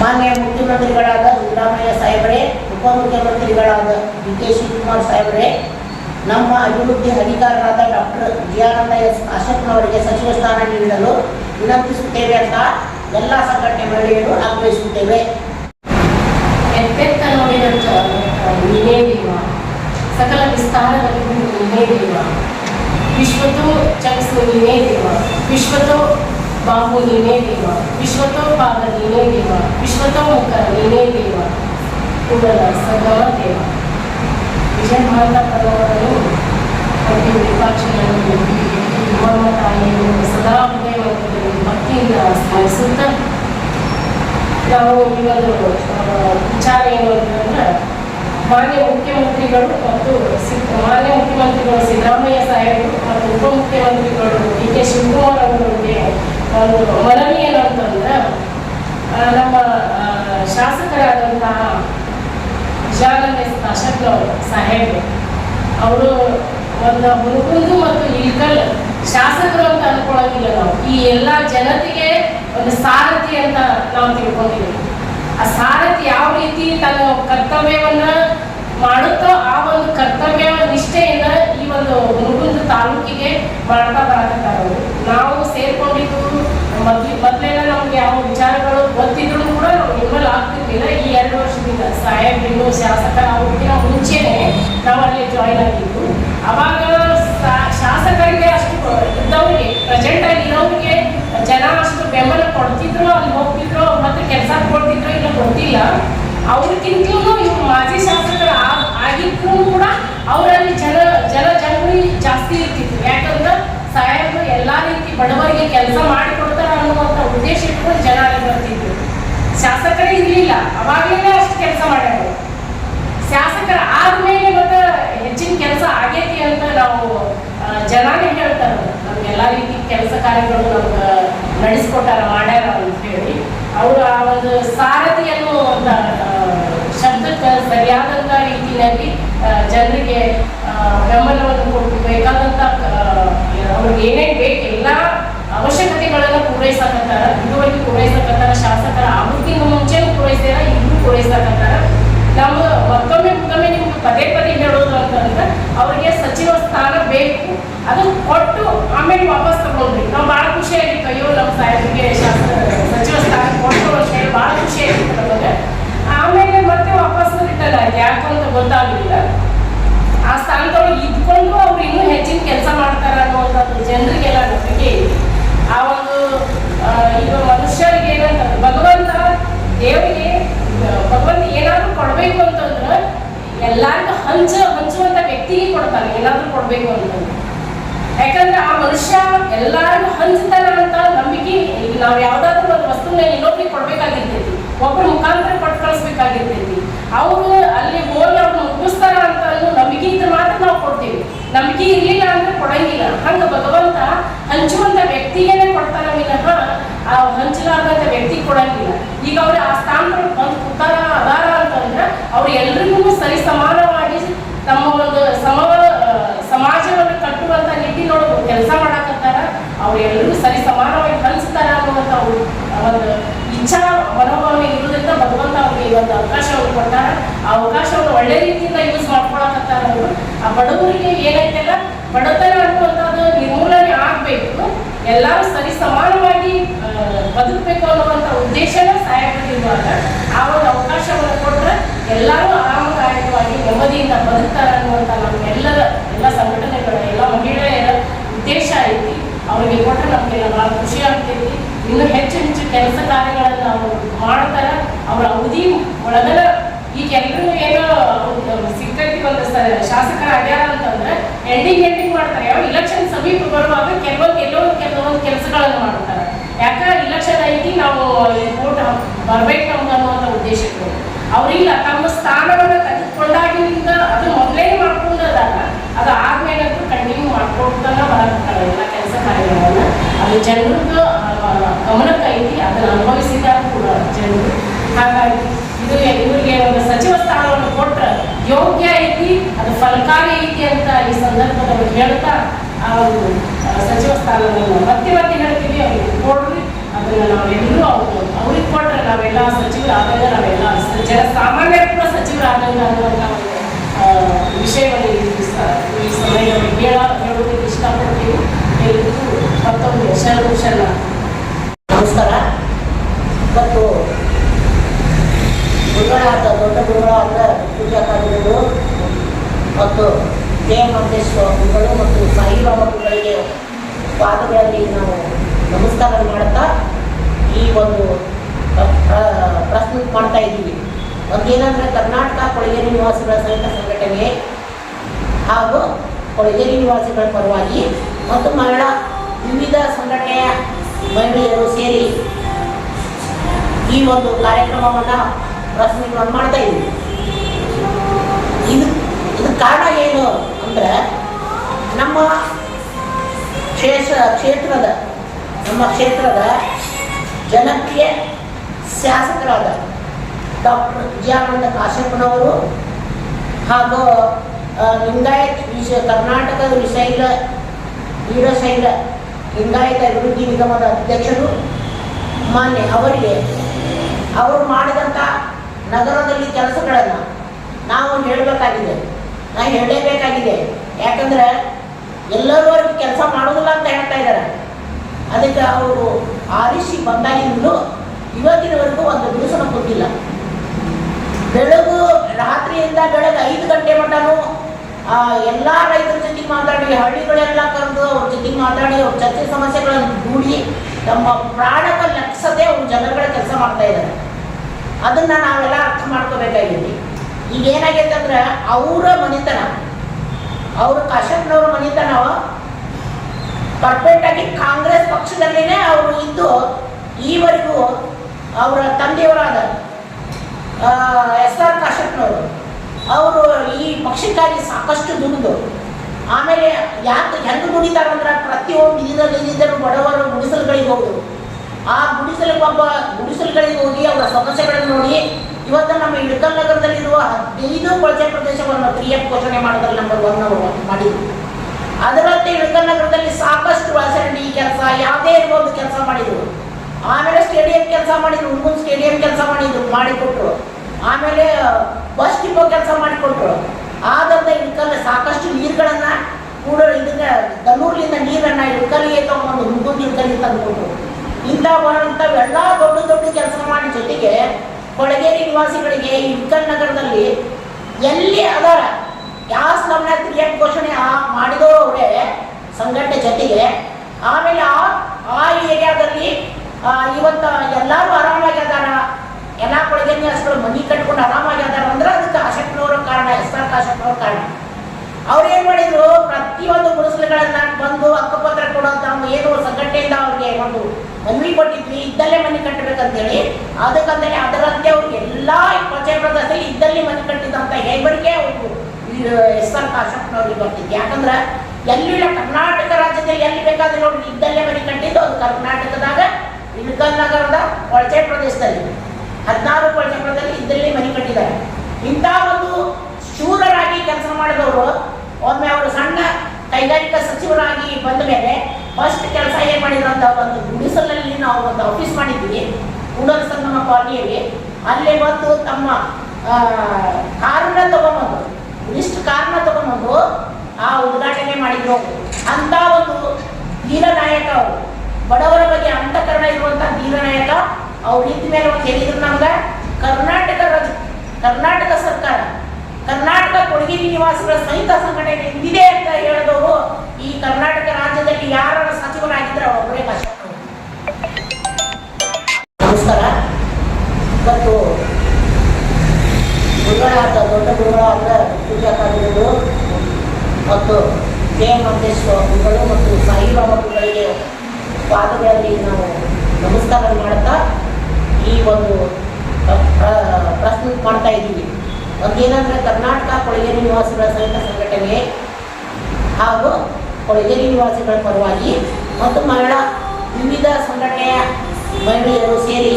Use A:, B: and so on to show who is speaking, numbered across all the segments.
A: ಮಾನ್ಯ ಮುಖ್ಯಮಂತ್ರಿಗಳಾದ ಸಿದ್ದರಾಮಯ್ಯ ಸಾಹೇಬರೇ, ಉಪಮುಖ್ಯಮಂತ್ರಿಗಳಾದ ಡಿ ಕೆ ಶಿವಕುಮಾರ್ ಸಾಹೇಬರೇ, ನಮ್ಮ ಅಭಿವೃದ್ಧಿ ಅಧಿಕಾರರಾದ ಡಾಕ್ಟರ್ ಜಿಯಾನಂದ ಎಸ್ ಅಶೋಕ್ನವರಿಗೆ ಸಚಿವ ಸ್ಥಾನ ನೀಡಲು ವಿನಂತಿಸುತ್ತೇವೆ ಅಂತ ಎಲ್ಲ ಸಂಘಟನೆ ಮಹಿಳೆಯರು ಆಗ್ರಹಿಸುತ್ತೇವೆ.
B: ಎತ್ತೆತ್ತ ನೋಡಿದಂತ ನೀನೇ ದೇವ ಸಕಲ ವಿಸ್ತಾರದಲ್ಲಿ ನೀನೇ ದೇವ ವಿಶ್ವತೋ ಚಲಿಸುವ ನೀನೇ ದೇವ ವಿಶ್ವತೋ ಬಾಹು ನೀನೇ ದೇವ ವಿಶ್ವತೋ ಪಾದ ನೀನೇ ದೇವ ವಿಶ್ವತೋ ಮುಖ ನೀನೇ ದೇವ ಕೂಡಲ ಸಗಮ ದೇವ. ವಿಜಯ ಪದವನ್ನು ಪ್ರತಿ ವಿಪಕ್ಷಗಳನ್ನು ನಮ್ಮ ತಾಯಿಯನ್ನು ಸದಾ ಹೃದಯ ಮಧ್ಯದಲ್ಲಿ ಭಕ್ತಿಯಿಂದ ಸ್ಮರಿಸುತ್ತಾ ನಾವು ಇವರು ಆ, ವಿಚಾರ ಏನು ಅಂತಂದ್ರೆ ಮಾನ್ಯ ಮುಖ್ಯಮಂತ್ರಿಗಳು ಮತ್ತು ಮಾನ್ಯ ಮುಖ್ಯಮಂತ್ರಿಗಳು ಸಿದ್ದರಾಮಯ್ಯ ಸಾಹೇಬರು ಮತ್ತು ಉಪಮುಖ್ಯಮಂತ್ರಿಗಳು ಡಿ ಕೆ ಶಿವಕುಮಾರ್ ಅವರಿಗೆ ಒಂದು ಮನವಿ ಏನು ಅಂತಂದ್ರೆ ನಮ್ಮ ಶಾಸಕರಾದಂತಹ ವಿಜಯಾನಂದ ಎಸ್ ಅವರು, ಸಾಹೇಬರು, ಅವರು ಒಂದು ಹುಡುಗುಂದು ಮತ್ತು ಇಳ್ಕಲ್ ಶಾಸಕರು ಅಂತ ಅನ್ಕೊಳ್ಳೋದಿಲ್ಲ ನಾವು. ಈ ಎಲ್ಲ ಜನತೆಗೆ ಒಂದು ಸಾರಥಿ ಅಂತ ನಾವು ತಿಳ್ಕೊಂಡಿದ್ದೀವಿ. ಆ ಸಾರಥಿ ಯಾವ ರೀತಿ ತನ್ನ ಕರ್ತವ್ಯವನ್ನ ಮಾಡುತ್ತೋ ಆ ಒಂದು ಕರ್ತವ್ಯ ನಿಷ್ಠೆಯಿಂದ ಈ ಒಂದು ಹುಡುಗುಂದು ತಾಲೂಕಿಗೆ ಮಾಡ್ತಾ ಬರಕತ್ತಾರ ಅವರು. ಮೊದಲೆಲ್ಲ ನಮ್ಗೆ ಯಾವ ವಿಚಾರಗಳು ಗೊತ್ತಿದ್ರು ಕೂಡ ನಾವು ಇನ್ವಾಲ್ವ್ ಆಗ್ತಿರ್ಲಿಲ್ಲ. ಈ ಎರಡು ವರ್ಷದಿಂದ ಸಾಹೇಬ್ರಿಗೂ ಶಾಸಕ ಅವ್ರಿಗಿನ ಮುಂಚೆನೆ ನಾವು ಅಲ್ಲಿ ಜಾಯಿನ್ ಆಗಿದ್ದು. ಅವಾಗ ಶಾಸಕರಿಗೆ ಅಷ್ಟು ಇದ್ದವ್ರಿಗೆ ಪ್ರೆಸೆಂಟ್ ಆಗಿ ಇರೋರಿಗೆ ಜನ ಅಷ್ಟು ಬೆಂಬಲ ಕೊಡ್ತಿದ್ರು, ಅಲ್ಲಿ ಹೋಗ್ತಿದ್ರು ಮತ್ತೆ ಕೆಲಸ ಕೊಡ್ತಿದ್ರು ಇಲ್ಲ ಗೊತ್ತಿಲ್ಲ. ಅವ್ರಿಗಿಂತಲೂ ಇವ್ರು ಮಾಜಿ ಶಾಸಕರು ಆಗಿದ್ರು ಕೂಡ ಅವರಲ್ಲಿ ಜನ ಜನ ಜಾಸ್ತಿ ಇರ್ತಿತ್ತು. ಯಾಕಂದ್ರೆ ಸಾಹೇಬರು ಎಲ್ಲ ರೀತಿ ಬಡವರಿಗೆ ಕೆಲಸ ಮಾಡಿಕೊಡ್ತಾರ ಅನ್ನುವಂಥ ಉದ್ದೇಶ ಇಟ್ಕೊಂಡು ಜನ ಅಲ್ಲಿ ಬರ್ತಿದ್ರು ಶಾಸಕರೇ ಇರಲಿಲ್ಲ. ಅವಾಗಲೇ ಅಷ್ಟು ಕೆಲಸ ಮಾಡ್ಯಾರ. ಶಾಸಕರ ಆದ್ಮೇಲೆ ಮತ್ತೆ ಹೆಚ್ಚಿನ ಕೆಲಸ ಆಗೈತಿ ಅಂತ ನಾವು ಜನಾನೇ ಹೇಳ್ತಾರ. ನಮ್ಗೆ ಎಲ್ಲಾ ರೀತಿ ಕೆಲಸ ಕಾರ್ಯಗಳು ನಮ್ಗೆ ನಡೆಸ್ಕೊಟ್ಟಾರ, ಮಾಡ್ಯಾರ ಅಂತ ಹೇಳಿ. ಅವರು ಆ ಒಂದು ಸಾರಥಿ ಒಂದು ಶಬ್ದಕ್ಕೆ ಸರಿಯಾದಂಥ ರೀತಿಯಲ್ಲಿ ಜನರಿಗೆ ಬೆಂಬಲವನ್ನು ಕೊಟ್ಟು ಬೇಕಾದಂಥ ಅವ್ರಿಗೆ ಏನೇನು ಬೇಕು ಎಲ್ಲ ಅವಶ್ಯಕತೆಗಳನ್ನು ಪೂರೈಸಕತ್ತಾರ ಇದುವರೆಗೆ ಪೂರೈಸಕತ್ತಾರ ಶಾಸಕರ ಆವೃತ್ತಿನ ಮುಂಚೆನೂ ಪೂರೈಸ್ಯಾರ ಇನ್ನೂ ಪೂರೈಸಕತ್ತಾರ ನಾವು ಮತ್ತೊಮ್ಮೆ ಮತ್ತೊಮ್ಮೆ ನಿಮ್ಗೆ ಪದೇ ಪದೇ ಹೇಳೋದು ಅಂತಂದ್ರೆ, ಅವ್ರಿಗೆ ಸಚಿವ ಸ್ಥಾನ ಬೇಕು, ಅದು ಕೊಟ್ಟು ಆಮೇಲೆ ವಾಪಸ್ ತಗೊಂಡ್ರಿ ನಾವು ಭಾಳ ಖುಷಿಯಾಗಿತ್ತು ಅಯ್ಯೋ ನಮ್ಮ ಸಾಹೇಬರಿಗೆ ಶಾಸಕ, ಸಚಿವ ಸ್ಥಾನ ಕೊಟ್ಟು ಅಂತ ಹೇಳಿ ಭಾಳ ಖುಷಿಯಾಗಿತ್ತು ನಮಗೆ. ಆಮೇಲೆ ಮತ್ತೆ ವಾಪಸ್ ರಿಟರ್ನ್ ಆಯ್ತು ಯಾಕಂತ ಗೊತ್ತಾಗಲಿಲ್ಲ ಆ ಸ್ಥಾನದೊಳಗೆ ಇದ್ಕೊಂಡು ಅವ್ರು ಇನ್ನೂ ಹೆಚ್ಚಿನ ಕೆಲಸ ಮಾಡ್ತಾರ ಅನ್ನುವಂಥದ್ದು ಜನರಿಗೆಲ್ಲ ನಂಬಿಕೆ ಇದೆ. ಮನುಷ್ಯರಿಗೆ ಏನಂತ ಭಗವಂತ ದೇವರಿಗೆ, ಭಗವಂತ ಏನಾದ್ರೂ ಕೊಡಬೇಕು ಅಂತಂದ್ರೆ ಎಲ್ಲಾರ್ಗೂ ಹಂಚ, ಹಂಚುವಂತ ವ್ಯಕ್ತಿಗೆ ಕೊಡ್ತಾನೆ ಏನಾದ್ರೂ ಕೊಡಬೇಕು ಅಂತಂದ್ರೆ. ಯಾಕಂದ್ರೆ ಆ ಮನುಷ್ಯ ಎಲ್ಲಾರಿಗೂ ಹಂಚ್ತಾನ ಅಂತ ನಂಬಿಕೆ ನಾವು ಯಾವ್ದಾದ್ರು ಒಂದು ವಸ್ತುನ ಇನ್ನೊಬ್ರಿಗೆ ಕೊಡ್ಬೇಕಾಗಿರ್ತೈತಿ, ಒಬ್ರು ಮುಖಾಂತರ ಕೊಟ್ಟು ಕಳಿಸ್ಬೇಕಾಗಿರ್ತೈತಿ. ಅವರು ಅಲ್ಲಿ ಹೋಗಿ ಅವ್ರನ್ನ ಮುಗಿಸ್ತಾರ ಅಂತ ಅನ್ನೋ ನಂಬಿಕೆ ಇದ್ರೆ ಮಾತ್ರ ನಾವು ಕೊಡ್ತೀವಿ. ನಂಬಿಕೆ ಇರ್ಲಿಲ್ಲ ಅಂದ್ರೆ ಕೊಡಂಗಿಲ್ಲ. ಹಂಗ ಭಗವಂತ ಹಂಚುವಂತ ವ್ಯಕ್ತಿಗೇನೆ ಕೊಡ್ತಾನ ಆ ಹಂಚಲಾರ್ದಂತ ವ್ಯಕ್ತಿ ಕೊಡಂಗಿಲ್ಲ ಈಗ ಅವ್ರು ಆ ಸ್ಥಾನದೊಳಗೆ ಒಂದು ಕೂತಾರ ಅದಾರ ಅಂತಂದ್ರೆ ಅವ್ರು ಎಲ್ರಿಗೂ ಸರಿ ಸಮಾನವಾಗಿ ತಮ್ಮ ಒಂದು ಸಮ ಸಮಾಜವನ್ನು ಕಟ್ಟುವಂತ ನಿಟ್ಟಿನೊಳಗೆ ಕೆಲಸ ಮಾಡಕತ್ತಾರ, ಅವ್ರು ಎಲ್ಲರೂ ಸರಿ ಸಮಾನವಾಗಿ ಹಂಚ್ತಾರ ಅನ್ನುವಂಥ ಒಂದು ಒಂದು ಇಚ್ಛಾ ಮನೋಭಾವನೆ ಇರುವುದರಿಂದ ಭಗವಂತ ಅವ್ರಿಗೆ ಈ ಒಂದು ಅವಕಾಶವನ್ನು ಕೊಟ್ಟಾರ. ಆ ಅವಕಾಶವನ್ನು ಒಳ್ಳೆ ರೀತಿಯಿಂದ ಯೂಸ್ ಮಾಡ್ಕೊಳಕತ್ತಾರ ಅವರು. ಆ ಬಡವರಿಗೆ ಏನೈತೆಲ್ಲ ಬಡತನ ಅನ್ನುವಂಥದ್ದು ನಿರ್ಮೂಲನೆ ಆಗಬೇಕು. ಎಲ್ಲರೂ ಸರಿ ಸಮಾನವಾಗಿ ಬದುಕಬೇಕು ಅನ್ನುವಂಥ ಉದ್ದೇಶನ ಸಾಹೇಬರಿರುವಾಗ ಆ ಒಂದು ಅವಕಾಶವನ್ನು ಕೊಟ್ಟರೆ ಎಲ್ಲರೂ ಆರಾಮದಾಯಕವಾಗಿ ನೆಮ್ಮದಿಯಿಂದ ಬದುಕ್ತಾರೆ ಅನ್ನುವಂಥ ನಮ್ಮೆಲ್ಲರ ಎಲ್ಲ ಸಂಘಟನೆಗಳ, ಎಲ್ಲ ಮಹಿಳೆಯರ ಉದ್ದೇಶ ಐತಿ. ಅವರಿಗೆ ಕೊಟ್ಟರೆ ನಮಗೆಲ್ಲ ಭಾಳ ಖುಷಿ ಆಗ್ತೈತಿ. ಇನ್ನು ಹೆಚ್ಚು ಹೆಚ್ಚು ಕೆಲಸ ಕಾರ್ಯಗಳನ್ನು ಅವರು ಮಾಡ್ತಾರೆ. ಅವರ ಅವಧಿ ಒಳಗನ ಈಗ ಎಲ್ಲರೂ ಏನೋ ಸಿಕ್ಕೈತಿ ಒಂದು ಶಾಸಕರ ಆಗ್ಯಾರ ಅಂತಂದ್ರೆ ಎಂಡಿಂಗ್ ಎಂಡಿಂಗ್ ಮಾಡ್ತಾರೆ. ಯಾವ ಇಲೆಕ್ಷನ್ ಸಮೀಪ ಬರುವಾಗ ಕೆಲವೊಂದು ಕೆಲವೊಂದು ಕೆಲವೊಂದು ಕೆಲಸಗಳನ್ನು ಮಾಡ್ತಾರೆ ಯಾಕಂದ್ರೆ ಇಲೆಕ್ಷನ್ ಐತಿ, ನಾವು ಓಟ್ ಬರ್ಬೇಕು ನಮ್ಗೆ ಅನ್ನುವಂಥ ಉದ್ದೇಶ ಇಟ್ಕೊಂಡು ಅವರಿಲ್ಲ, ತಮ್ಮ ಸ್ಥಾನವನ್ನು ತೆಗೆದುಕೊಂಡಾಗಿನಿಂದ ಅದು ಮೊದಲೇ ಮಾಡ್ಕೊಂಡದಾಗ ಅದು ಆದ್ಮೇಲೆ ಅಂತೂ ಕಂಟಿನ್ಯೂ ಮಾಡ್ಕೊಳ್ತಾನೆ ಬರಕ್ಕಾಗಲ್ಲ ಎಲ್ಲ ಕೆಲಸ ಕಾರ್ಯಗಳನ್ನು ಅದು ಜನರದ್ದು ಗಮನಕ್ಕೆ ಐತಿ ಅದನ್ನು ಅನುಭವಿಸಿದ್ದಾರೆ ಕೂಡ ಜನರು ಹಾಗಾಗಿ ಇದು ಇವರಿಗೆ ಒಂದು ಸಚಿವ ಸ್ಥಾನವನ್ನು ಕೊಟ್ಟರೆ ಯೋಗ್ಯ ಐತಿ ಅದು ಫಲಕಾರಿ ಐತಿ ಅಂತ ಈ ಸಂದರ್ಭದಲ್ಲಿ ಹೇಳ್ತಾ ಆ ಒಂದು ಸಚಿವ ಸ್ಥಾನವನ್ನು ಮತ್ತೆ ಮತ್ತೆ ಹೇಳ್ತೀವಿ ಅವ್ರಿಗೆ ಕೊಡ್ರಿ. ಅದನ್ನು ನಾವು ಎಲ್ಲರೂ ಅವ್ರು, ಅವ್ರಿಗೆ ಕೊಟ್ರೆ ನಾವೆಲ್ಲ ಸಚಿವರು ಸಚಿವರಾದಾಗ ನಾವೆಲ್ಲ ಜನ ಸಾಮಾನ್ಯ ಕೂಡ ಸಚಿವರಾದಾಗ ಅನ್ನುವಂಥ ಒಂದು ವಿಷಯವನ್ನು ಈ ಸಮಯ ಹೇಳ, ಹೇಳೋದಕ್ಕೆ ಇಷ್ಟಪಡ್ತೀವಿ ಎಲ್ಲರಿಗೂ ಮತ್ತೊಂದು ಶರಣು, ಶರಣ.
A: ನಮಸ್ಕಾರ. ಮತ್ತು ಗುರುಗಳಾದ, ದೊಡ್ಡ ಗುರುಗಳಾದ ಪೂಜಾಕಾರಿಗಳು ಮತ್ತು ಕೆ. ಮಹೇಶ್ವರ ಗುರುಗಳು ಮತ್ತು ಗುರುಗಳಿಗೆ ಪಾದಗಳಲ್ಲಿ ನಾವು ನಮಸ್ಕಾರ ಮಾಡುತ್ತಾ ಈ ಒಂದು ಪ್ರಸ್ತುತ ಮಾಡ್ತಾ ಇದ್ದೀವಿ. ಒಂದೇನಂದರೆ ಕರ್ನಾಟಕ ಕೊಳಗೇರಿ ನಿವಾಸಿಗಳ ಸಂಘ ಸಂಘಟನೆ ಹಾಗೂ ಕೊಳಗೇರಿ ನಿವಾಸಿಗಳ ಪರವಾಗಿ ಮತ್ತು ಮಹಿಳಾ ವಿವಿಧ ಸಂಘಟನೆಯ ಮಹಿಳೆಯರು ಸೇರಿ ಈ ಒಂದು ಕಾರ್ಯಕ್ರಮವನ್ನು ಪ್ರಸ್ತುತ ಮಾಡ್ತಾ ಇದ್ದೀವಿ. ಇದು ಇದು ಕಾರಣ ಏನು ಅಂದರೆ ನಮ್ಮ ಕ್ಷೇತ್ರ, ಕ್ಷೇತ್ರದ, ನಮ್ಮ ಕ್ಷೇತ್ರದ ಜನಪ್ರಿಯ ಶಾಸಕರಾದ ಡಾಕ್ಟರ್ ವಿಜಯಾನಂದ ಕಾಶ್ಯಪ್ಪನವರು ಹಾಗೂ ಲಿಂಗಾಯತ್ ವಿಷಯ ಕರ್ನಾಟಕದ ವಿಷೈಲ ವೀರಶೈಲ ಲಿಂಗಾಯತ ಅಭಿವೃದ್ಧಿ ನಿಗಮದ ಅಧ್ಯಕ್ಷರು, ಮಾನ್ಯ ಅವರಿಗೆ ಅವರು ಮಾಡಿದಂಥ ನಗರದಲ್ಲಿ ಕೆಲಸಗಳನ್ನು ನಾವು ಹೇಳಬೇಕಾಗಿದೆ. ನಾವು ಹೇಳಲೇಬೇಕಾಗಿದೆ. ಯಾಕಂದ್ರೆ ಎಲ್ಲರವರೆಗೂ ಕೆಲಸ ಮಾಡೋದಿಲ್ಲ ಅಂತ ಹೇಳ್ತಾ ಇದ್ದಾರೆ. ಅದಕ್ಕೆ ಅವರು ಆರಿಸಿ ಬಂದಾಗಿಂದಲೂ ಇವತ್ತಿನವರೆಗೂ ಒಂದು ದಿವಸನ ಗೊತ್ತಿಲ್ಲ. ಬೆಳಗು ರಾತ್ರಿಯಿಂದ ಬೆಳಗ್ಗೆ ಐದು ಗಂಟೆ ಮಟನು ಎಲ್ಲ ರೈತರ ಜೊತೆಗೆ ಮಾತಾಡಿ, ಹಳ್ಳಿಗಳೆಲ್ಲ ಕರೆದು ಅವ್ರ ಜೊತೆಗೆ ಮಾತಾಡಿ, ಅವ್ರ ಚರ್ಚೆ ಸಮಸ್ಯೆಗಳನ್ನು ದೂಡಿ ತಮ್ಮ ಪ್ರಾಣಕ್ಕೆ ಲಕ್ಷತೆ ಅವ್ರ ಜನಗಳ ಕೆಲಸ ಮಾಡ್ತಾ ಇದ್ದಾರೆ. ಅದನ್ನು ನಾವೆಲ್ಲ ಅರ್ಥ ಮಾಡ್ಕೋಬೇಕಾಗಿದೆ. ಈಗ ಏನಾಗೈತೆ ಅಂದ್ರೆ, ಅವರ ಮನೆತನ ಅವ್ರ ಕಾಶ್ಯಪ್ನವ್ರ ಮನೆತನ ಪರ್ಫೆಕ್ಟ್ ಆಗಿ ಕಾಂಗ್ರೆಸ್ ಪಕ್ಷದಲ್ಲಿನೇ ಅವರು ಇದ್ದು, ಈವರೆಗೂ ಅವರ ತಂದೆಯವರಾದ ಎಸ್ ಆರ್ ಕಾಶ್ಯಪ್ನವರು, ಅವರು ಈ ಪಕ್ಷಕ್ಕಾಗಿ ಸಾಕಷ್ಟು ದುಡಿದು, ಆಮೇಲೆ ಯಾಕೆ ಹೆಂಗೆ ದುಡಿತಾರಂದ್ರೆ ಪ್ರತಿಯೊಂದು ಇದರಲ್ಲಿ ಇದ್ದರೂ ಬಡವರು ಗುಡಿಸಲುಗಳಿಗೆ ಹೋದರು. ಆ ಗುಡಿಸಲು ಒಬ್ಬ ಗುಡಿಸಲುಗಳಿಗೆ ಹೋಗಿ ಅವರ ಸಮಸ್ಯೆಗಳನ್ನು ನೋಡಿ ಇವತ್ತು ನಮ್ಮ ಇಳಕಲ್ ನಗರದಲ್ಲಿರುವ ಹದಿನೈದು ಕೊಳಚೆ ಪ್ರದೇಶವನ್ನು ತ್ರೀ ಎಫ್ ಘೋಷಣೆ ಮಾಡೋದ್ರಲ್ಲಿ ನಂಬರ್ ಒನ್ ಅವರು ಮಾಡಿದ್ರು. ಅದರಂತೆ ಇಳಕಲ್ ನಗರದಲ್ಲಿ ಸಾಕಷ್ಟು ಒಳಸರಣಿ ಕೆಲಸ, ಯಾವುದೇ ಇರಬಹುದು ಕೆಲಸ ಮಾಡಿದ್ರು. ಆಮೇಲೆ ಸ್ಟೇಡಿಯಂ ಕೆಲಸ ಮಾಡಿದ್ರು ಹುಡುಗನ್ ಸ್ಟೇಡಿಯಂ ಕೆಲಸ ಮಾಡಿದ್ರು, ಮಾಡಿಕೊಟ್ರು. ಆಮೇಲೆ ಬಸ್ ಡಿಪೋ ಕೆಲಸ ಮಾಡಿಕೊಟ್ರು. ಆದಂತ ಇಳಕಲ್ ಸಾಕಷ್ಟು ನೀರುಗಳನ್ನ ಕೂಡ ಇದನ್ನ ದನೂರ್ಲಿಂದ ನೀರನ್ನ ಇಳಕಲ್ಲಿಗೆ ತಗೊಂಡು ಹುಡುಗನ್ ಇಳಕಲ್ಲಿ ತಂದುಕೊಟ್ರು. ಇಂಥ ಬರುವಂಥವೆಲ್ಲ ದೊಡ್ಡ ದೊಡ್ಡ ಕೆಲಸ ಮಾಡಿ ಜೊತೆಗೆ ಕೊಳಗೇರಿ ನಿವಾಸಿಗಳಿಗೆ ಇಮ್ಕನ್ ನಗರದಲ್ಲಿ ಎಲ್ಲಿ ಅದಾರ? ಯಾವ ಸ್ಲಮ್ನ ಕ್ರಿಯೇಟ್ ಘೋಷಣೆ ಮಾಡಿದವರು ಅವರೇ ಸಂಘಟನೆ ಜೊತೆಗೆ. ಆಮೇಲೆ ಆ ಆ ಏರಿಯಾದಲ್ಲಿ ಇವತ್ತು ಎಲ್ಲರೂ ಆರಾಮಾಗಿ ಅದಾರ ಎಲ್ಲ ಕೊಳಗೇರಿ ನಿವಾಸಿಗಳು ಮನೆ ಕಟ್ಕೊಂಡು ಆರಾಮಾಗಿ ಅದಾರ ಅಂದ್ರೆ ಅದಕ್ಕೆ ಅಶಕ್ನವರ ಕಾರಣ, ಎಸ್ ಆರ್ ಕಾಶಕ್ನವ್ರ ಕಾರಣ. ಅವ್ರು ಏನ್ ಮಾಡಿದ್ರು? ಪ್ರತಿಯೊಂದು ಗುಡಿಸಲುಗಳನ್ನ ಬಂದು ಅಕ್ಕಪತ್ರ ಕೊಡೋಂತ ಏನೋ ಸಂಘಟನೆಯಿಂದ ಅವ್ರಿಗೆ ಒಂದು ಮನವಿ ಕೊಟ್ಟಿದ್ವಿ, ಇದ್ದಲ್ಲೇ ಮನೆ ಕಟ್ಟಬೇಕಂತೇಳಿ ಅದಕ್ಕಂತೇಳಿ ಅದರಂತೆ ಅವ್ರಿಗೆ ಎಲ್ಲಾ ಪಂಚಾಯತ್ ಪ್ರದೇಶದಲ್ಲಿ ಇದ್ದಲ್ಲಿ ಮನೆ ಕಟ್ಟಿದಂತ ಹೆಗ್ಬರಿಕೆ ಅವರು ಎಸ್ ಆರ್ ಕಾಶಪ್ಪನವ್ರಿಗೆ ಬರ್ತಿದ್ವಿ ಯಾಕಂದ್ರೆ ಎಲ್ಲಿಲ್ಲ, ಕರ್ನಾಟಕ ರಾಜ್ಯದಲ್ಲಿ ಎಲ್ಲಿ ಬೇಕಾದ್ರೆ ನೋಡಿ ಇದ್ದಲ್ಲೇ ಮನೆ ಕಟ್ಟಿದ್ದು ಅದು ಕರ್ನಾಟಕದಾಗ ಇಳ್ಕಲ್ ನಗರದ ಕೊಳಚೆ ಪ್ರದೇಶದಲ್ಲಿ. ಹದಿನಾರು ಕೊಳಚೆ ಪ್ರದೇಶದಲ್ಲಿ ಇದ್ದಲ್ಲಿ ಮನೆ ಕಟ್ಟಿದ್ದಾರೆ. ಇಂಥ ಒಂದು ಶೂರರಾಗಿ ಕೆಲಸ ಮಾಡಿದವರು ಒಮ್ಮೆ ಅವರು ಸಣ್ಣ ಕೈಗಾರಿಕಾ ಸಚಿವರಾಗಿ ಬಂದ ಮೇಲೆ ಫಸ್ಟ್ ಕೆಲಸ ಏನು ಮಾಡಿದ್ರು ಅಂತ ಒಂದು ಗುಡಿಸಲಲ್ಲಿ ನಾವು ಒಂದು ಆಫೀಸ್ ಮಾಡಿದ್ವಿ. ಕೂಡಲ ಸಂಗಮ ಕಾಲನಿಯಲ್ಲಿ. ಅಲ್ಲೇ ಬಂದು ತಮ್ಮ ಕಾರನ್ನ ತಗೊಂಬಂದು ಇಷ್ಟು ಕಾರನ್ನ ತಗೊಂಬಂದು ಆ ಉದ್ಘಾಟನೆ ಮಾಡಿದ್ರು. ಅಂತ ಒಂದು ಧೀರನಾಯಕ ಅವರು. ಬಡವರ ಬಗ್ಗೆ ಅಂತಃಕರಣ ಇರುವಂತ ಧೀರನಾಯಕ ಅವ್ರ ರೀತಿ ಮೇಲೆ ಒಂದು ಹೇಳಿದ್ರು ನಮ್ಗೆ. ಕರ್ನಾಟಕ ಕರ್ನಾಟಕ ಸರ್ಕಾರ ಕರ್ನಾಟಕ ಕೊಡಗಿರಿ ನಿವಾಸಿಗಳ ಸಂಯುಕ್ತ ಸಂಘಟನೆ ಇಂದಿದೆ ಅಂತ ಹೇಳಿದವರು ಈ ಕರ್ನಾಟಕ ರಾಜ್ಯದಲ್ಲಿ ಯಾರ ಸಚಿವರಾಗಿದ್ದರೆ ಅವರೊಬ್ಬರೇ ಕಷ್ಟ ನಮಸ್ಕಾರ. ಇವತ್ತು ಗುರುಗಳ ದೊಡ್ಡ ಗುರುಗಳಾದ ಪೂಜಾಕಾರಿಗಳು ಮತ್ತು ದೇವಮಂತೇಶ್ವರ ಗುರುಗಳು ಮತ್ತು ಸಾಯಿಬಾಬಾ ಗುರುಗಳಿಗೆ ಪಾದಗಳಲ್ಲಿ ನಾವು ನಮಸ್ಕಾರ ಮಾಡ್ತಾ ಈ ಒಂದು ಪ್ರ- ಪ್ರ- ಪ್ರಶ್ನೆ ಮಾಡ್ತಾ ಇದ್ದೀವಿ. ಒಂದೇನಂದ್ರೆ ಕರ್ನಾಟಕ ಕೊಳಗೇರಿ ನಿವಾಸಿಗಳ ಸಂಘ ಸಂಘಟನೆ ಹಾಗೂ ಕೊಳಗೇರಿ ನಿವಾಸಿಗಳ ಪರವಾಗಿ ಮತ್ತು ಮಹಿಳಾ ವಿವಿಧ ಸಂಘಟನೆಯ ಮಹಿಳೆಯರು ಸೇರಿ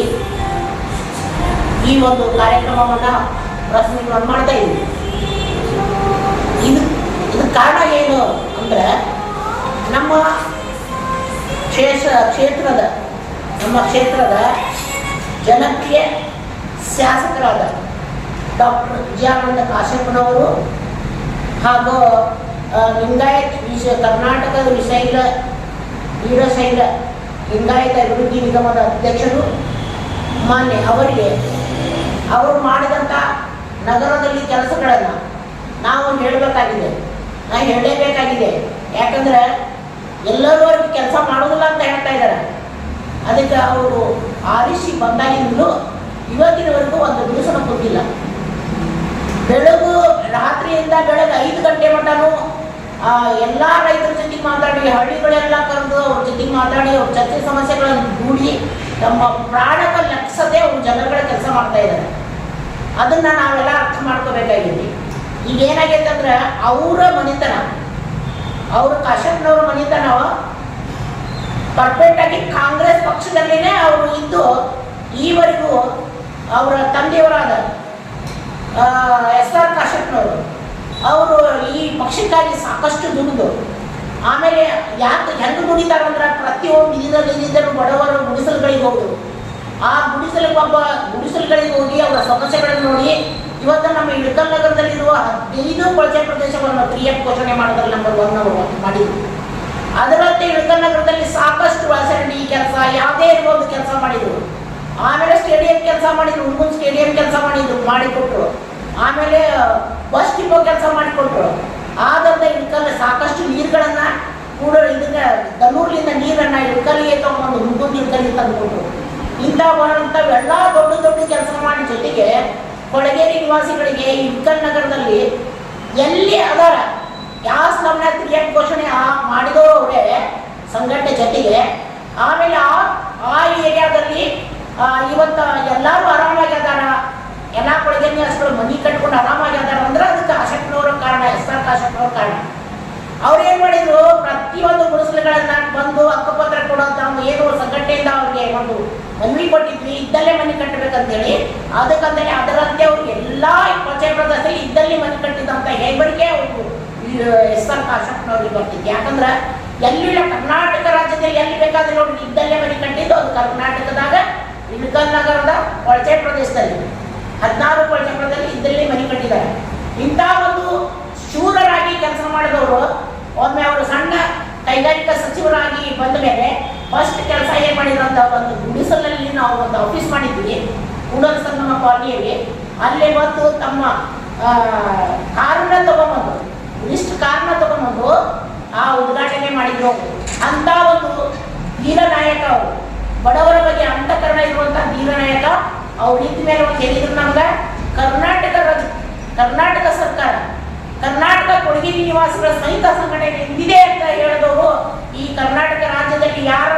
A: ಈ ಒಂದು ಕಾರ್ಯಕ್ರಮವನ್ನು ಪ್ರಶ್ನೆಗಳನ್ನು ಮಾಡ್ತಾ ಇದ್ದೀವಿ. ಇದು ಇದು ಕಾರಣ ಏನು ಅಂದ್ರೆ ನಮ್ಮ ಕ್ಷೇತ್ರ ಕ್ಷೇತ್ರದ, ನಮ್ಮ ಕ್ಷೇತ್ರದ ಜನಪ್ರಿಯ ಶಾಸಕರಾದ ಡಾಕ್ಟರ್ ವಿಜಯಾನಂದ ಕಾಶ್ಯಪ್ಪನವರು ಹಾಗೂ ಲಿಂಗಾಯತ್ ವಿಷ, ಕರ್ನಾಟಕದ ವಿಶೈಲ ವೀರಶೈಲ ಲಿಂಗಾಯತ ಅಭಿವೃದ್ಧಿ ನಿಗಮದ ಅಧ್ಯಕ್ಷರು, ಮಾನ್ಯ ಅವರಿಗೆ ಅವರು ಮಾಡಿದಂಥ ನಗರದಲ್ಲಿ ಕೆಲಸಗಳನ್ನು ನಾವು ಹೇಳಬೇಕಾಗಿದೆ. ನಾ ಹೇಳಲೇಬೇಕಾಗಿದೆ. ಯಾಕಂದ್ರೆ ಎಲ್ಲರೂ ಅವ್ರಿಗೆ ಕೆಲಸ ಮಾಡೋದಿಲ್ಲ ಅಂತ ಹೇಳ್ತಾ ಇದ್ದಾರೆ. ಅದಕ್ಕೆ ಅವರು ಆರಿಸಿ ಬಂದಾಗಿಂದಲೂ ಇವತ್ತಿನವರೆಗೂ ಒಂದು ದಿವಸನ ಕೊಟ್ಟಿಲ್ಲ. ಬೆಳಗು ರಾತ್ರಿಯಿಂದ ಬೆಳಗ್ಗೆ ಐದು ಗಂಟೆ ಮಟನು ಎಲ್ಲ ರೈತರ ಜೊತೆಗೆ ಮಾತಾಡಿ, ಹಳ್ಳಿಗಳೆಲ್ಲ ಕರೆದು ಅವ್ರ ಜೊತೆ ಮಾತಾಡಿ, ಅವ್ರ ಚರ್ಚೆ ಸಮಸ್ಯೆಗಳನ್ನು ದೂಡಿ ತಮ್ಮ ಪ್ರಾಣಕ ಲಕ್ಷತೆ ಅವ್ರ ಜನಗಳ ಕೆಲಸ ಮಾಡ್ತಾ ಇದ್ದಾರೆ. ಅದನ್ನ ನಾವೆಲ್ಲ ಅರ್ಥ ಮಾಡ್ಕೋಬೇಕಾಗಿದೆ ಈಗ ಏನಾಗೈತೆ ಅಂದ್ರೆ, ಅವರ ಮನೆತನ, ಅವ್ರ ಕಾಶ್ಯಪ್ನವ್ರ ಮನೆತನ ಪರ್ಫೆಕ್ಟ್ ಆಗಿ ಕಾಂಗ್ರೆಸ್ ಪಕ್ಷದಲ್ಲಿನೇ ಅವರು ಇದ್ದು, ಈವರೆಗೂ ಅವರ ತಂದೆಯವರಾದ ಎಸ್ ಆರ್ ಕಾಶಪ್ಪನವರು ಅವರು. ಈ ಪಕ್ಷಕ್ಕಾಗಿ ಸಾಕಷ್ಟು ದುಡಿದು, ಆಮೇಲೆ ಯಾಕೆ ಹೆಂಗೆ ದುಡಿತಾರಂದ್ರೆ ಪ್ರತಿಯೊಂದು ಇದರಲ್ಲಿದ್ದರು ಬಡವರು ಗುಡಿಸಲುಗಳಿಗೆ ಹೋದರು. ಆ ಗುಡಿಸಲು ಒಬ್ಬ ಗುಡಿಸಲುಗಳಿಗೆ ಹೋಗಿ ಅವರ ಸಮಸ್ಯೆಗಳನ್ನು ನೋಡಿ, ಇವತ್ತು ನಮ್ಮ ಇಳಕಲ್ ನಗರದಲ್ಲಿರುವ ಹದಿನೈದು ಕೊಳಚೆ ಪ್ರದೇಶವನ್ನು ಫ್ರೀ ಆಫ್ ಘೋಷಣೆ ಮಾಡೋದ್ರಲ್ಲಿ ನಂಬರ್ ಒನ್ ಅವರು ಮಾಡಿದ್ರು. ಅದರಂತೆ ಇಳಕಲ್ ನಗರದಲ್ಲಿ ಸಾಕಷ್ಟು ವಾಸರಣಿ ಕೆಲಸ, ಯಾವುದೇ ಒಂದು ಕೆಲಸ ಮಾಡಿದ್ರು. ಆಮೇಲೆ ಸ್ಟೇಡಿಯಂ ಕೆಲಸ ಮಾಡಿದ್ರು ಹುಡುಗನ್ ಸ್ಟೇಡಿಯಂ ಕೆಲಸ ಮಾಡಿದ್ರು, ಮಾಡಿಕೊಟ್ರು. ಆಮೇಲೆ ಬಸ್ ಡಿಪೋ ಕೆಲಸ ಮಾಡಿಕೊಟ್ರು. ಆದಂತ ಇಳಕಲ್ ಸಾಕಷ್ಟು ನೀರುಗಳನ್ನು ಕೂಡ ಇದನ್ನ ದನೂರ್ಲಿಂದ ನೀರನ್ನ ಇಳಕಲ್ಲಿಗೆ ತಗೊಂಡು ಹುಡುಗನ್ ಇಳಕಲ್ಲಿಗೆ ತಂದುಕೊಟ್ರು. ಇಂಥ ಎಲ್ಲ ದೊಡ್ಡ ದೊಡ್ಡ ಕೆಲಸ ಮಾಡಿ ಜೊತೆಗೆ ಕೊಳಗೇರಿ ನಿವಾಸಿಗಳಿಗೆ ಇಳಕಲ್ ನಗರದಲ್ಲಿ ಎಲ್ಲಿ ಅದಾರ ಯಾವ ಸ್ಲಮ್ನ ಕ್ರಿಯೇಟ್ ಘೋಷಣೆ ಮಾಡಿದವರು ಅವರೇ ಸಂಘಟನೆ ಜೊತೆಗೆ. ಆಮೇಲೆ ಆ ಏರಿಯಾದಲ್ಲಿ ಇವತ್ತು ಎಲ್ಲರೂ ಆರಾಮಾಗಿ ಅದಾರ ಎಲ್ಲ ಕೊಳಗೆ ನಿವಾಸಿಗಳು ಮನಿ ಕಟ್ಕೊಂಡು ಆರಾಮಾಗಿ ಅದಾರ ಅಂದ್ರೆ ಅದಕ್ಕೆ ಅಶಕ್ನವರ ಕಾರಣ ಎಸ್ ಆರ್ ಕಾಶಕ್ನವ್ರ ಕಾರಣ. ಅವ್ರು ಏನ್ ಮಾಡಿದ್ರು? ಪ್ರತಿಯೊಂದು ಗುಡಿಸಲುಗಳನ್ನ ಬಂದು ಅಕ್ಕಪತ್ರ ಕೊಡೋದು ನಾವು ಏನು ಸಂಘಟನೆಯಿಂದ ಅವ್ರಿಗೆ ಒಂದು ಮನವಿ ಕೊಟ್ಟಿದ್ವಿ. ಇದ್ದಲ್ಲೇ ಮನೆ ಕಟ್ಟಬೇಕಂತೇಳಿ ಅದಕ್ಕಂತೇಳಿ ಅದರಂತೆ ಅವ್ರಿಗೆ ಎಲ್ಲಾ ಕೊಚ್ಚೆ ಪ್ರದೇಶದಲ್ಲಿ ಇದ್ದಲ್ಲಿ ಮನೆ ಕಟ್ಟಿದಂತ ಹೆಗ್ಬಡಿಕೆ ಅವ್ರು ಎಸ್ ಆರ್ ಕಾಶಪ್ಪನವ್ರಿಗೆ ಬರ್ತಿದ್ವಿ ಯಾಕಂದ್ರೆ ಎಲ್ಲಿಲ್ಲ ಕರ್ನಾಟಕ ರಾಜ್ಯದಲ್ಲಿ ಎಲ್ಲಿ ಬೇಕಾದ್ರೆ ನೋಡಿ, ಇದ್ದಲ್ಲೇ ಮನೆ ಕಟ್ಟಿದ್ದು ಅದು ಕರ್ನಾಟಕದಾಗ ಇಳಕಲ್ ನಗರದ ಕೊಳಚೆ ಪ್ರದೇಶದಲ್ಲಿ ಹದಿನಾರು ಕೊಳಚೆ ಪ್ರದೇಶದಲ್ಲಿ ಇದರಲ್ಲಿ ಮನೆ ಕಟ್ಟಿದ್ದಾರೆ. ಇಂಥ ಒಂದು ಶೂರರಾಗಿ ಕೆಲಸ ಮಾಡಿದವರು ಒಮ್ಮೆ ಅವರು ಸಣ್ಣ ಕೈಗಾರಿಕಾ ಸಚಿವರಾಗಿ ಬಂದ ಮೇಲೆ ಫಸ್ಟ್ ಕೆಲಸ ಏನು ಮಾಡಿದ್ರಂತ ಒಂದು ಗುಡಿಸಲಲ್ಲಿ ನಾವು ಒಂದು ಆಫೀಸ್ ಮಾಡಿದ್ವಿ. ಕೂಡಲ ಸಂಗಮ ಕಾಲನಿಯಲ್ಲಿ ಅಲ್ಲೇ ಬಂದು ತಮ್ಮ ಕಾರನ್ನ ತಗೊಂಬಂದು ಲಿಸ್ಟ್ ಕಾರನ್ನ ತಗೊಂಬಂದು ಆ ಉದ್ಘಾಟನೆ ಮಾಡಿದ್ರು. ಅಂತ ಒಂದು ಧೀರನಾಯಕ ಅವರು. ಬಡವರ ಬಗ್ಗೆ ಅಂತಃಕರಣ ಇರುವಂತಹ ಧೀರನಾಯಕ ಅವ್ರು ನಿಂತ ಮೇಲೆ ಒಂದು ಹೇಳಿದ್ರು ನಮ್ಗೆ, ಕರ್ನಾಟಕ ಕರ್ನಾಟಕ ಸರ್ಕಾರ, ಕರ್ನಾಟಕ ಕೊಡಗಿ ನಿವಾಸಿಗಳ ಸಹಿತ ಸಂಘಟನೆ ನಿಂತಿದೆ ಅಂತ ಹೇಳಿದವರು ಈ ಕರ್ನಾಟಕ ರಾಜ್ಯದಲ್ಲಿ ಯಾರ